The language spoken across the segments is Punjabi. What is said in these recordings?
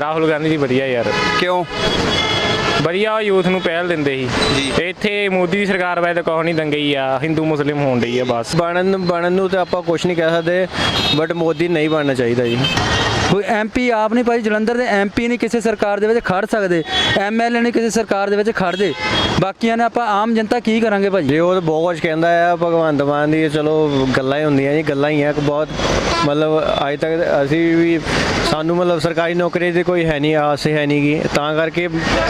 ਰਾਹੁਲ ਗਾਂਧੀ ਜੀ ਵਧੀਆ ਯਾਰ। ਕਿਉਂ? ਵਧੀਆ ਯੂਥ ਨੂੰ ਪਹਿਲ ਦਿੰਦੇ ਜੀ। ਸੀ ਇੱਥੇ ਮੋਦੀ ਦੀ ਸਰਕਾਰ ਬਾਰੇ ਤਾਂ ਕੁਛ ਨਹੀਂ ਦੰਗਈ ਆ ਹਿੰਦੂ ਮੁਸਲਿਮ ਹੋਣ ਡਈ ਆ ਬਸ। ਬਣਨ ਬਣਨ ਨੂੰ ਤਾਂ ਆਪਾਂ ਕੁਝ ਨਹੀਂ ਕਹਿ ਸਕਦੇ ਬਟ ਮੋਦੀ ਨਹੀਂ ਬਣਨਾ ਚਾਹੀਦਾ ਜੀ। ਕੋਈ ਐਮਪੀ ਆਪ ਨਹੀਂ ਭਾਈ ਜਲੰਧਰ ਦੇ ਐਮਪੀ ਨਹੀਂ ਕਿਸੇ ਸਰਕਾਰ ਦੇ ਵਿੱਚ ਖੜ ਸਕਦੇ ਐਮਐਲਏ ਨਹੀਂ ਕਿਸੇ ਸਰਕਾਰ ਦੇ ਵਿੱਚ ਖੜਦੇ ਬਾਕੀਆਂ ਨੇ ਆਪਾਂ ਆਮ ਜਨਤਾ ਕੀ ਕਰਾਂਗੇ ਭਾਈ? ਜੇ ਉਹ ਬਹੁਤ ਕੁਝ ਕਹਿੰਦਾ ਆ ਭਗਵੰਤ ਮਾਨ ਦੀ ਚਲੋ ਗੱਲਾਂ ਹੀ ਹੁੰਦੀਆਂ ਜੀ ਗੱਲਾਂ ਹੀ ਆ ਕਿ ਬਹੁਤ ਮਤਲਬ ਅੱਜ ਤੱਕ ਅਸੀਂ ਵੀ ਸਾਨੂੰ ਮਤਲਬ ਸਰਕਾਰੀ ਨੌਕਰੀ ਦੀ ਕੋਈ ਹੈ ਨਹੀਂ ਆਸ ਹੈ ਨਹੀਂ ਗੀ। ਤਾਂ ਕਰਕੇ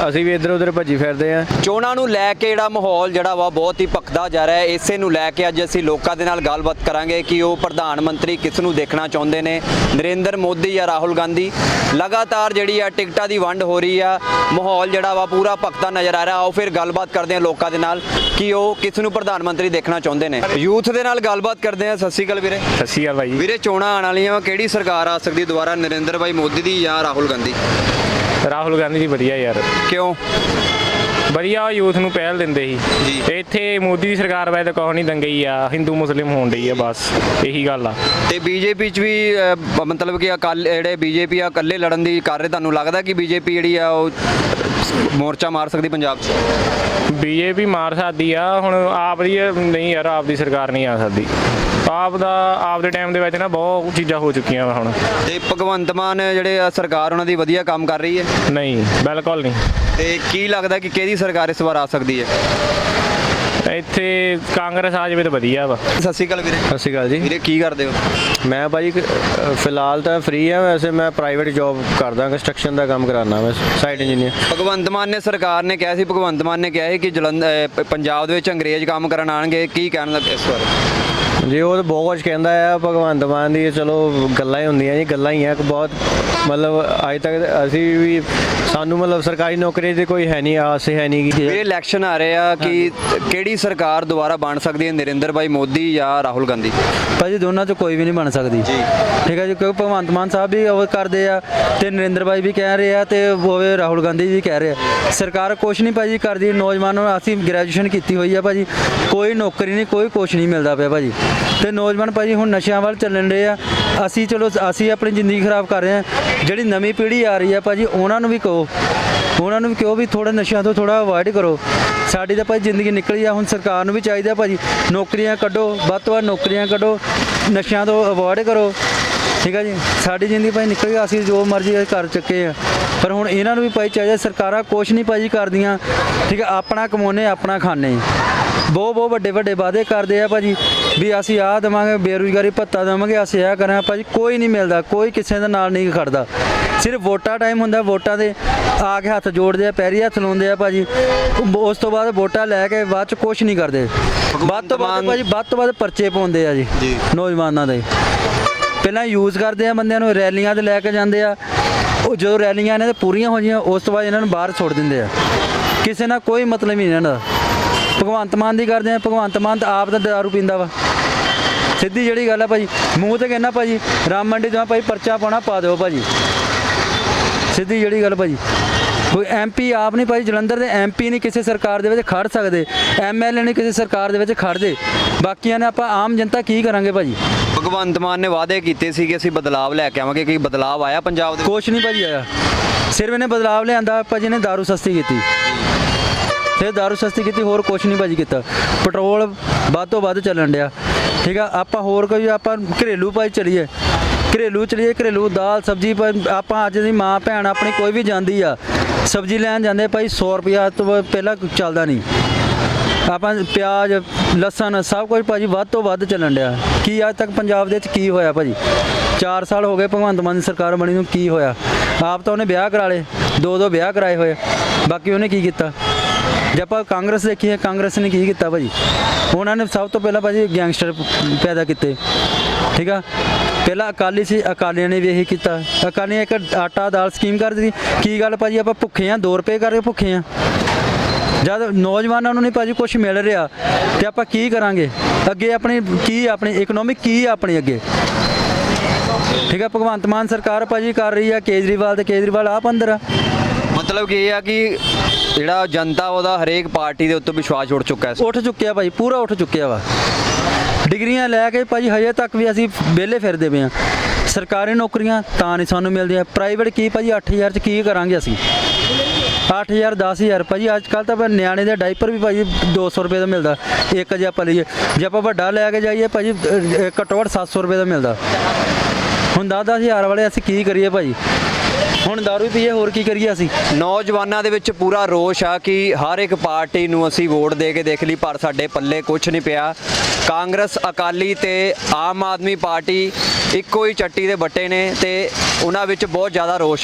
ਅਸੀਂ ਵੀ ਇੱਧਰ ਉੱਧਰ ਭੱਜੀ ਫਿਰਦੇ ਆ। ਚੋਣਾਂ ਨੂੰ ਲੈ ਕੇ ਜਿਹੜਾ ਮਾਹੌਲ ਜਿਹੜਾ ਵਾ ਬਹੁਤ ਹੀ ਭਖਦਾ ਜਾ ਰਿਹਾ ਹੈ। ਇਸੇ ਨੂੰ ਲੈ ਕੇ ਅੱਜ ਅਸੀਂ ਲੋਕਾਂ ਦੇ ਨਾਲ ਗੱਲਬਾਤ ਕਰਾਂਗੇ ਕਿ ਉਹ ਪ੍ਰਧਾਨ ਮੰਤਰੀ ਕਿਸ ਨੂੰ ਦੇਖਣਾ ਚਾਹੁੰਦੇ ਨੇ। ਨਰਿੰਦਰ ਮੋਦੀ ਜਾਂ ਰਾਹੁਲ ਗਾਂਧੀ। ਲਗਾਤਾਰ ਜਿਹੜੀ ਆ ਟਿਕਟਾਂ ਦੀ ਵੰਡ ਹੋ ਰਹੀ ਆ ਮਾਹੌਲ ਜਿਹੜਾ ਵਾ ਪੂਰਾ ਭਖਦਾ ਨਜ਼ਰ ਆ ਰਿਹਾ। ਆਓ ਫਿਰ ਗੱਲਬਾਤ ਕਰਦੇ ਹਾਂ ਲੋਕਾਂ ਦੇ ਨਾਲ ਕਿ ਉਹ ਕਿਸ ਨੂੰ ਪ੍ਰਧਾਨ ਮੰਤਰੀ ਦੇਖਣਾ ਚਾਹੁੰਦੇ ਨੇ। ਯੂਥ ਦੇ ਨਾਲ ਗੱਲਬਾਤ ਕਰਦੇ ਹਾਂ। ਸਤਿ ਸ਼੍ਰੀ ਅਕਾਲ ਵੀਰੇ। ਸਤਿ ਸ਼੍ਰੀ ਅਕਾਲ ਵੀਰੇ ਚੋਣਾਂ ਆਉਣ ਵਾਲੀਆਂ ਵਾ। ਕਿਹੜੀ ਸਰਕਾਰ ਆ ਸਕਦੀ ਦੁਬਾਰਾ ਨਰਿੰਦਰ ਭਾਈ ਮੋਦੀ ਦੀ ਜਾਂ ਰਾਹੁਲ ਗਾਂਧੀ? ਰਾਹੁਲ ਗਾਂਧੀ ਜੀ ਵਧੀਆ ਯਾਰ। ਕਿਉਂ? ਵਧੀਆ ਯੂਥ ਨੂੰ ਪਹਿਲ ਦਿੰਦੇ। ਸੀ ਇੱਥੇ ਮੋਦੀ ਦੀ ਸਰਕਾਰ ਬਾਰੇ ਤਾਂ ਕੁਛ ਨਹੀਂ ਦੰਗਈ ਆ ਹਿੰਦੂ ਮੁਸਲਿਮ ਹੋਣ ਡਈ ਆ ਬਸ ਇਹੀ ਗੱਲ ਆ ਤੇ ਬੀਜੇਪੀ ਚ ਵੀ ਅਹ, ਮਤਲਬ ਕਿ ਅਕਾਲ ਜਿਹੜੇ ਬੀਜੇਪੀ ਆ ਇਕੱਲੇ ਲੜਨ ਦੀ ਕਰ ਰਹੇ ਤੁਹਾਨੂੰ ਲੱਗਦਾ ਕਿ ਬੀਜੇਪੀ ਜਿਹੜੀ ਆ ਉਹ ਮੋਰਚਾ ਮਾਰ ਸਕਦੀ ਪੰਜਾਬ 'ਚ? ਬੀਜੇਪੀ ਮਾਰ ਸਕਦੀ ਆ ਹੁਣ ਆਪ ਦੀ ਨਹੀਂ ਯਾਰ ਆਪ ਦੀ ਸਰਕਾਰ ਨਹੀਂ ਆ ਸਕਦੀ। ਆਪ ਦਾ ਆਪ ਦੇ ਟਾਈਮ ਦੇ ਵਿੱਚ ਨਾ ਬਹੁਤ ਚੀਜ਼ਾਂ ਹੋ ਚੁੱਕੀਆਂ ਹੁਣ। ਤੇ ਭਗਵੰਤ ਮਾਨ ਜਿਹੜੇ ਆ ਸਰਕਾਰ ਉਹਨਾਂ ਦੀ ਵਧੀਆ ਕੰਮ ਕਰ ਰਹੀ ਹੈ? ਨਹੀਂ ਬਿਲਕੁਲ ਨਹੀਂ। ਤੇ ਕੀ ਲੱਗਦਾ ਕਿ ਕਿਹਦੀ ਸਰਕਾਰ ਇਸ ਵਾਰ ਆ ਸਕਦੀ ਹੈ? ਇੱਥੇ ਕਾਂਗਰਸ ਆ ਜਾਵੇ ਤਾਂ ਵਧੀਆ ਵਾ। ਸਤਿ ਸ਼੍ਰੀ ਅਕਾਲ ਵੀਰੇ। ਸਤਿ ਸ਼੍ਰੀ ਅਕਾਲ ਜੀ। ਵੀਰੇ ਕੀ ਕਰਦੇ ਹੋ? ਮੈਂ ਭਾਜੀ ਅ, ਫਿਲਹਾਲ ਤਾਂ ਫ੍ਰੀ ਆ ਵੈਸੇ ਮੈਂ ਪ੍ਰਾਈਵੇਟ ਜੌਬ ਕਰਦਾ ਕੰਸਟਰਕਸ਼ਨ ਦਾ ਕੰਮ ਕਰਾਉਣਾ ਮੈਂ ਸਾਈਟ ਇੰਜੀਨੀਅਰ ਭਗਵੰਤ ਮਾਨ ਨੇ ਸਰਕਾਰ ਨੇ ਕਿਹਾ ਸੀ ਭਗਵੰਤ ਮਾਨ ਨੇ ਕਿਹਾ ਸੀ ਕਿ ਜਲੰਧਰ ਪੰਜਾਬ ਦੇ ਵਿੱਚ ਅੰਗਰੇਜ਼ ਕੰਮ ਕਰਨ ਆਣਗੇ ਕੀ ਕਹਿਣ ਲੱਗ ਇਸ ਵਾਰ ਜੇ ਉਹ ਤਾਂ ਬਹੁਤ ਕੁਝ ਕਹਿੰਦਾ ਆ ਭਗਵੰਤ ਮਾਨ ਦੀ ਚਲੋ ਗੱਲਾਂ ਹੀ ਹੁੰਦੀਆਂ ਜੀ ਗੱਲਾਂ ਹੀ ਆ ਕਿ ਬਹੁਤ ਮਤਲਬ ਅੱਜ ਤੱਕ ਅਸੀਂ ਵੀ ਸਾਨੂੰ ਮਤਲਬ ਸਰਕਾਰੀ ਨੌਕਰੀ ਦੀ ਕੋਈ ਹੈ ਨਹੀਂ ਆਸ ਹੈ ਨਹੀਂ। ਗੀ ਵੀਰੇ ਇਲੈਕਸ਼ਨ ਆ ਰਹੇ ਆ ਕਿ ਕਿਹੜੀ ਸਰਕਾਰ ਦੁਬਾਰਾ ਬਣ ਸਕਦੀ ਹੈ ਨਰਿੰਦਰ ਭਾਈ ਮੋਦੀ ਜਾਂ ਰਾਹੁਲ ਗਾਂਧੀ? ਭਾਜੀ ਦੋਨਾਂ ਚੋਂ ਕੋਈ ਵੀ ਨਹੀਂ ਬਣ ਸਕਦੀ। ਜੀ। ਠੀਕ ਹੈ ਜੀ ਕਿਉਂਕਿ ਭਗਵੰਤ ਮਾਨ ਸਾਹਿਬ ਵੀ ਉਹ ਕਰਦੇ ਆ ਤੇ ਨਰਿੰਦਰ ਭਾਈ ਵੀ ਕਹਿ ਰਹੇ ਆ ਤੇ ਉਹ ਰਾਹੁਲ ਗਾਂਧੀ ਵੀ ਕਹਿ ਰਹੇ ਆ। ਸਰਕਾਰ ਕੁਛ ਨਹੀਂ ਭਾਜੀ ਕਰਦੀ ਨੌਜਵਾਨਾਂ ਨੂੰ ਅਸੀਂ ਗ੍ਰੈਜੂਏਸ਼ਨ ਕੀਤੀ ਹੋਈ ਆ ਭਾਜੀ ਕੋਈ ਨੌਕਰੀ ਨਹੀਂ ਕੋਈ ਕੁਛ ਨਹੀਂ ਮਿਲਦਾ ਪਿਆ ਭਾਜੀ ਤੇ ਨੌਜਵਾਨ ਭਾਜੀ ਹੁਣ ਨਸ਼ਿਆਂ ਵੱਲ ਚੱਲਣ ਰਹੇ ਆ। ਅਸੀਂ ਚਲੋ ਅਸੀਂ ਆਪਣੀ ਜ਼ਿੰਦਗੀ ਖਰਾਬ ਕਰ ਰਹੇ ਆ। ਜਿਹੜੀ ਨਵੀਂ ਪੀੜ੍ਹੀ ਆ ਰਹੀ ਆ ਭਾਜੀ ਉਹਨਾਂ ਨੂੰ ਵੀ ਕਹੋ। ਉਹਨਾਂ ਨੂੰ ਵੀ ਕਿਉਂ ਵੀ ਥੋੜਾ ਨਸ਼ਿਆਂ ਤੋਂ ਥੋੜਾ ਅਵੋਇਡ ਕਰੋ। ਸਾਡੀ ਤਾਂ ਭਾਈ ਜ਼ਿੰਦਗੀ ਨਿਕਲੀ ਆ, ਹੁਣ ਸਰਕਾਰ ਨੂੰ ਵੀ ਚਾਹੀਦਾ ਭਾਜੀ ਨੌਕਰੀਆਂ ਕੱਢੋ, ਵੱਧ ਤੋਂ ਵੱਧ ਨੌਕਰੀਆਂ ਕੱਢੋ, ਨਸ਼ਿਆਂ ਤੋਂ ਅਵੋਇਡ ਕਰੋ। ਠੀਕ ਆ ਜੀ? ਸਾਡੀ ਜ਼ਿੰਦਗੀ ਭਾਈ ਨਿਕਲ ਗਈ, ਅਸੀਂ ਜੋ ਮਰਜ਼ੀ ਕਰ ਚੁੱਕੇ ਆ। ਪਰ ਹੁਣ ਇਹਨਾਂ ਨੂੰ ਵੀ ਭਾਈ ਚਾਹੀਦਾ ਸਰਕਾਰਾਂ ਕੁਛ ਨਹੀਂ ਭਾਜੀ ਕਰਦੀਆਂ। ਠੀਕ ਹੈ ਆਪਣਾ ਕਮਾਉਨੇ ਆਪਣਾ ਖਾਣੇ ਬਹੁਤ ਬਹੁਤ ਵੱਡੇ ਵੱਡੇ ਵਾਅਦੇ ਕਰਦੇ ਆ ਭਾਜੀ ਵੀ ਅਸੀਂ ਆਹ ਦੇਵਾਂਗੇ ਬੇਰੁਜ਼ਗਾਰੀ ਭੱਤਾ ਦੇਵਾਂਗੇ ਅਸੀਂ ਆਹ ਕਰਾਂਗੇ ਭਾਜੀ ਕੋਈ ਨਹੀਂ ਮਿਲਦਾ ਕੋਈ ਕਿਸੇ ਦੇ ਨਾਲ ਨਹੀਂ ਖੜਦਾ। ਸਿਰਫ ਵੋਟਾਂ ਟਾਈਮ ਹੁੰਦਾ ਵੋਟਾਂ ਦੇ ਆ ਕੇ ਹੱਥ ਜੋੜਦੇ ਆ ਪੈਰੀ ਹੱਥ ਲਾਉਂਦੇ ਆ ਭਾਜੀ। ਉਸ ਤੋਂ ਬਾਅਦ ਵੋਟਾਂ ਲੈ ਕੇ ਬਾਅਦ ਚ ਕੁਛ ਨਹੀਂ ਕਰਦੇ। ਵੱਧ ਤੋਂ ਵੱਧ ਭਾਜੀ ਵੱਧ ਤੋਂ ਵੱਧ ਪਰਚੇ ਪਾਉਂਦੇ ਆ ਜੀ। ਨੌਜਵਾਨਾਂ ਦੇ। ਪਹਿਲਾਂ ਯੂਜ਼ ਕਰਦੇ ਆ ਬੰਦਿਆਂ ਨੂੰ ਰੈਲੀਆਂ ਤੇ ਲੈ ਕੇ ਜਾਂਦੇ ਆ। ਉਹ ਜਦੋਂ ਰੈਲੀਆਂ ਨੇ ਤੇ ਪੂਰੀਆਂ ਹੋ ਜੀਆਂ ਉਸ ਤੋਂ ਬਾਅਦ ਇਹਨਾਂ ਨੂੰ ਬਾਹਰ ਛੋੜ ਦਿੰਦੇ ਆ। ਕਿਸੇ ਨਾਲ ਕੋਈ ਮਤਲਬ ਹੀ ਨਹੀਂ ਇਹਨਾਂ ਦਾ। ਭਗਵੰਤ ਮਾਨ ਦੀ ਕਰਦੇ ਆ ਭਗਵੰਤ ਮਾਨ ਤਾਂ ਆਪ ਤਾਂ ਦਾਰੂ ਪੀਂਦਾ ਵਾ। ਸਿੱਧੀ ਜਿਹੜੀ ਗੱਲ ਆ ਭਾਜੀ ਮੂੰਹ ਤੇ ਕਹਿਣਾ ਭਾਜੀ ਰਾਮ ਮੰਡੀ ਤੋਂ ਭਾਈ ਪਰਚਾ ਪਾਉਣਾ ਪਾ ਦਿਓ ਭਾਜੀ। ਸਿੱਧੀ ਜਿਹੜੀ ਗੱਲ ਭਾਜੀ। ਕੋਈ ਐਮਪੀ ਆਪ ਨਹੀਂ ਭਾਈ ਜਲੰਧਰ ਦੇ ਐਮਪੀ ਨਹੀਂ ਕਿਸੇ ਸਰਕਾਰ ਦੇ ਵਿੱਚ ਖੜ ਸਕਦੇ ਐਮਐਲਏ ਨਹੀਂ ਕਿਸੇ ਸਰਕਾਰ ਦੇ ਵਿੱਚ ਖੜਦੇ ਬਾਕੀਆਂ ਨੇ ਆਪਾਂ ਆਮ ਜਨਤਾ ਕੀ ਕਰਾਂਗੇ ਭਾਜੀ? ਭਗਵੰਤ ਮਾਨ ਨੇ ਵਾਅਦੇ ਕੀਤੇ ਸੀ ਕਿ ਅਸੀਂ ਬਦਲਾਵ ਲੈ ਕੇ ਆਵਾਂਗੇ ਕੀ ਬਦਲਾਵ ਆਇਆ ਪੰਜਾਬ ਦੇ? ਕੁਛ ਨਹੀਂ ਭਾਜੀ ਆਇਆ। ਸਿਰਫ ਇਹਨੇ ਬਦਲਾਵ ਲਿਆਂਦਾ ਭਾਜੀ ਨੇ दारू ਸਸਤੀ ਕੀਤੀ। ਤੇ दारू ਸਸਤੀ ਕੀਤੀ, ਹੋਰ ਕੁਛ ਨਹੀਂ ਭਾਜੀ ਕੀਤਾ। ਪੈਟਰੋਲ ਵੱਧ ਤੋਂ ਵੱਧ ਚੱਲਣ ਡਿਆ। ਠੀਕ ਆ, ਆਪਾਂ ਹੋਰ ਕੋਈ ਆਪਾਂ ਘਰੇਲੂ ਭਾਈ ਚਲੀਏ। ਘਰੇਲੂ ਚਲੀਏ, ਘਰੇਲੂ ਦਾਲ, ਸਬਜੀ ਭਾਈ, ਆਪਾਂ ਅੱਜ ਦੀ ਮਾਂ ਭੈਣ ਆਪਣੀ ਕੋਈ ਵੀ ਜਾਂਦੀ ਆ, ਸਬਜੀ ਲੈਣ ਜਾਂਦੇ ਭਾਈ 100 ਰੁਪਿਆ ਤੋਂ ਪਹਿਲਾਂ ਚੱਲਦਾ ਨਹੀਂ। ਆਪਾਂ ਪਿਆਜ਼, ਲਸਣ ਸਭ ਕੁਝ ਭਾਜੀ ਵੱਧ ਤੋਂ ਵੱਧ ਚੱਲਣ ਡਿਆ। ਕੀ ਅੱਜ ਤੱਕ ਪੰਜਾਬ ਦੇ ਵਿੱਚ ਕੀ ਹੋਇਆ ਭਾਜੀ? 4 ਸਾਲ ਹੋ ਗਏ ਭਗਵੰਤ ਮਾਨ ਦੀ ਸਰਕਾਰ ਬਣੀ ਨੂੰ ਕੀ ਹੋਇਆ? ਆਪ ਤਾਂ ਉਹਨੇ ਵਿਆਹ ਕਰਾ ਲਏ, ਦੋ ਦੋ ਵਿਆਹ ਕਰਾਏ ਹੋਏ। ਬਾਕੀ ਉਹਨੇ ਕੀ ਕੀਤਾ? ਜੇ ਆਪਾਂ ਕਾਂਗਰਸ ਦੇਖੀਏ, ਕਾਂਗਰਸ ਨੇ ਕੀ ਕੀਤਾ ਭਾਜੀ? ਉਹਨਾਂ ਨੇ ਸਭ ਤੋਂ ਪਹਿਲਾਂ ਭਾਜੀ ਗੈਂਗਸਟਰ ਪੈਦਾ ਕੀਤੇ, ਠੀਕ ਆ? ਪਹਿਲਾਂ ਅਕਾਲੀ ਸੀ, ਅਕਾਲੀਆਂ ਨੇ ਵੀ ਇਹੀ ਕੀਤਾ। ਅਕਾਲੀਆਂ ਇੱਕ ਆਟਾ ਦਾਲ ਸਕੀਮ ਕਰ ਦਿੱਤੀ ਕੀ ਗੱਲ ਭਾਜੀ, ਆਪਾਂ ਭੁੱਖੇ ਆ 2 ਰੁਪਏ ਕਰਕੇ ਭੁੱਖੇ ਆ। ਜਦ ਨੌਜਵਾਨਾਂ ਨੂੰ ਨਹੀਂ ਭਾਜੀ ਕੁਝ ਮਿਲ ਰਿਹਾ, ਤੇ ਆਪਾਂ ਕੀ ਕਰਾਂਗੇ? ਅੱਗੇ ਆਪਣੀ ਕੀ ਆਪਣੀ ਇਕਨੋਮਿਕ ਕੀ ਆਪਣੀ ਅੱਗੇ? ਠੀਕ ਆ, ਭਗਵੰਤ ਮਾਨ ਸਰਕਾਰ ਭਾਜੀ ਕਰ ਰਹੀ ਆ, ਕੇਜਰੀਵਾਲ ਤੇ ਕੇਜਰੀਵਾਲ ਆਪ ਅੰਦਰ ਆ। ਮਤਲਬ ਕਿ ਇਹ ਆ ਕਿ ਜਿਹੜਾ ਜਨਤਾ ਉਹਦਾ ਹਰੇਕ ਪਾਰਟੀ ਦੇ ਉੱਤੇ ਵਿਸ਼ਵਾਸ ਉੱਠ ਚੁੱਕਾ ਹੈ। ਉੱਠ ਚੁੱਕਿਆ ਭਾਜੀ ਪੂਰਾ ਉੱਠ ਚੁੱਕਿਆ ਵਾ। ਡਿਗਰੀਆਂ ਲੈ ਕੇ ਭਾਜੀ ਹਜੇ ਤੱਕ ਵੀ ਅਸੀਂ ਵਿਹਲੇ ਫਿਰਦੇ ਪਏ ਆ ਸਰਕਾਰੀ ਨੌਕਰੀਆਂ ਤਾਂ ਨਹੀਂ ਸਾਨੂੰ ਮਿਲਦੀਆਂ। ਪ੍ਰਾਈਵੇਟ ਕੀ ਭਾਜੀ 8000 ਚ ਕੀ ਕਰਾਂਗੇ ਅਸੀਂ? 8000 10000 ਭਾਜੀ ਅੱਜ ਕੱਲ ਤਾਂ ਨਿਆਣੇ ਦੇ ਡਾਈਪਰ ਵੀ ਭਾਜੀ 200 ਰੁਪਏ ਦਾ ਮਿਲਦਾ। ਇੱਕ ਜੇ ਆਪਾਂ ਲਈਏ। ਜੇ ਆਪਾਂ ਵੱਡਾ ਲੈ ਕੇ ਜਾਈਏ ਭਾਜੀ ਅਹ, ਘੱਟੋ ਘੱਟ 700 ਰੁਪਏ ਦਾ ਮਿਲਦਾ। ਹੁਣ 10-10000 ਵਾਲੇ ਅਸੀਂ ਕੀ ਕਰੀਏ ਭਾਜੀ ਹੁਣ ਦਾਰੂ ਪੀਏ, ਹੋਰ ਕੀ ਕਰੀਏ ਅਸੀਂ? ਨੌਜਵਾਨਾਂ ਦੇ ਵਿੱਚ ਪੂਰਾ ਰੋਸ਼ ਆ ਕਿ ਹਰ ਇੱਕ ਪਾਰਟੀ ਨੂੰ ਅਸੀਂ ਵੋਟ ਦੇ ਕੇ ਦੇਖ ਲਈ, ਪਰ ਸਾਡੇ ਪੱਲੇ ਕੁਝ ਨਹੀਂ ਪਿਆ। ਕਾਂਗਰਸ, ਅਕਾਲੀ ਤੇ ਆਮ ਆਦਮੀ ਪਾਰਟੀ ਇੱਕੋ ਹੀ ਚੱਟੀ ਦੇ ਬੱਟੇ ਨੇ ਤੇ ਉਹਨਾਂ ਵਿੱਚ ਬਹੁਤ ਜ਼ਿਆਦਾ ਰੋਸ਼